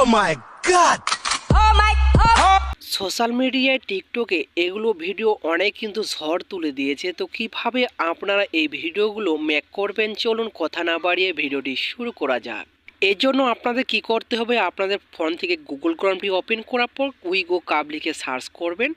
Oh god social মিডিয়ায় টিকটকে এগুলো ভিডিও অনেক কিন্তু ঝড় তুলে দিয়েছে। তো কীভাবে আপনারা এই ভিডিওগুলো ম্যাক করবেন? চলুন কথা না বাড়িয়ে ভিডিওটি শুরু করা যাক। এর জন্য আপনাদের কি করতে হবে? আপনাদের ফোন থেকে গুগল ক্রমটি ওপেন করার পর উইগো কাব লিখে সার্চ করবেন।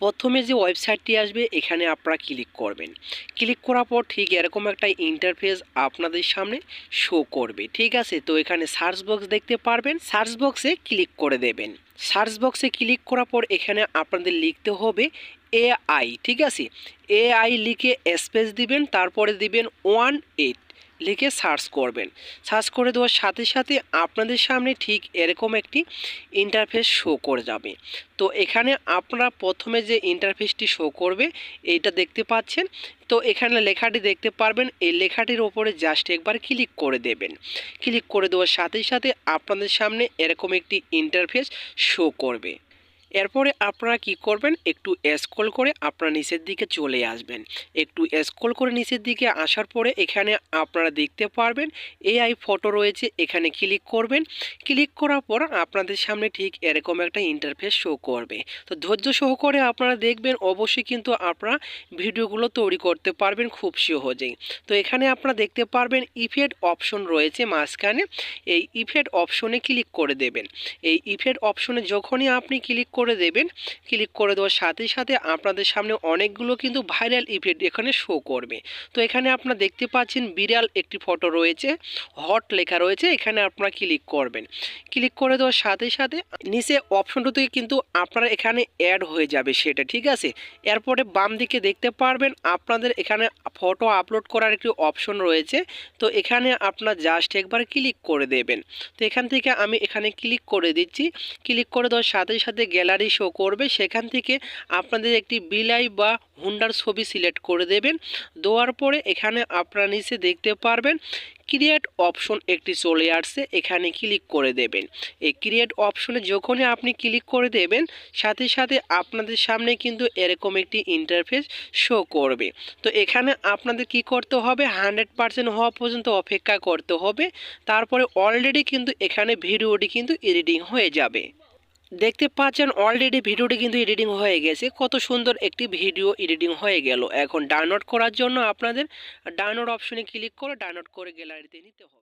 প্রথমে যে ওয়েবসাইটটি আসবে, এখানে আপনারা ক্লিক করবেন। ক্লিক করার পর ঠিক এরকম একটা ইন্টারফেস আপনাদের সামনে শো করবে, ঠিক আছে? তো এখানে সার্চ বক্স দেখতে পারবেন। সার্চ বক্সে ক্লিক করে দেবেন। সার্চ বক্সে ক্লিক করার পর এখানে আপনাদের লিখতে হবে এআই ঠিক আছে? এআই লিখে স্পেস দিবেন, তারপরে দিবেন ওয়ান এইট লিখে সার্চ করবেন। সার্চ করে দেওয়ার সাথে সাথে আপনাদের সামনে ঠিক এরকম একটি ইন্টারফেস শো করে যাবে। তো এখানে আপনারা প্রথমে যে ইন্টারফেসটি শো করবে, এইটা দেখতে পাচ্ছেন। তো এখানে লেখাটি দেখতে পারবেন। এই লেখাটির ওপরে জাস্ট একবার ক্লিক করে দেবেন। ক্লিক করে দেওয়ার সাথে সাথে আপনাদের সামনে এরকম একটি ইন্টারফেস শো করবে। এরপরে আপনারা কি করবেন? একটু স্ক্রল করে আপনারা নিচের দিকে চলে আসবেন। একটু স্ক্রল করে নিচের দিকে আসার পরে এখানে আপনারা দেখতে পারবেন এআই ফটো রয়েছে, এখানে ক্লিক করবেন। ক্লিক করার পর আপনাদের সামনে ঠিক এরকম একটা ইন্টারফেস শো করবে। তো ধৈর্য সহকারে আপনারা দেখবেন, অবশ্যই কিন্তু আপনারা ভিডিওগুলো তৈরি করতে পারবেন খুব সহজেই। তো এখানে আপনারা দেখতে পারবেন ইফেক্ট অপশন রয়েছে মাঝখানে। এই ইফেক্ট অপশনে ক্লিক করে দেবেন। এই ইফেক্ট অপশনে যখনই আপনি ক্লিক করে দেবেন। ক্লিক করে দেওয়ার সাথে সাথে আপনাদের সামনে অনেকগুলো কিন্তু ভাইরাল ইফেক্ট এখানে শো করবে। তো এখানে আপনারা দেখতে পাচ্ছেন বিড়াল একটি ফটো রয়েছে হট লেখা রয়েছে, এখানে আপনারা ক্লিক করবেন। ক্লিক করে দেওয়ার সাথে সাথে নিচে অপশনটাতে কিন্তু আপনারা এখানে অ্যাড হয়ে যাবে সেটা, ঠিক আছে? এরপরে বাম দিকে দেখতে পারবেন আপনাদের এখানে ফটো আপলোড করার একটি অপশন রয়েছে। তো এখানে আপনার জাস্ট একবার ক্লিক করে দেবেন। তো এখান থেকে আমি এখানে ক্লিক করে দিচ্ছি। ক্লিক করে দেওয়ার সাথে সাথে গ্যালারি শো করবে, সেখান থেকে আপনাদের একটি বিলাই বা হুন্ডার ছবি সিলেক্ট করে দেবেন। দেওয়ার পরে এখানে আপনারা নিচে দেখতে পারবেন ক্রিয়েট অপশন একটি চলে আসছে, এখানে ক্লিক করে দেবেন। এই ক্রিয়েট অপশনে যখনই আপনি ক্লিক করে দেবেন, সাথে সাথে আপনাদের সামনে কিন্তু এরকম একটি ইন্টারফেস শো করবে। তো এখানে আপনাদের কি করতে হবে হান্ড্রেড পার্সেন্ট হওয়া পর্যন্ত অপেক্ষা করতে হবে, তারপরে অলরেডি কিন্তু এখানে ভিডিওটি কিন্তু এডিটিং হয়ে যাবে। দেখতে পাচ্ছেন অলরেডি ভিডিওটি কিন্তু এডিটিং হয়ে গেছে। কত সুন্দর একটি ভিডিও এডিটিং হয়ে গেল। এখন ডাউনলোড করার জন্য আপনাদের ডাউনলোড অপশনে ক্লিক করে ডাউনলোড করে গ্যালারিতে নিতে হবে।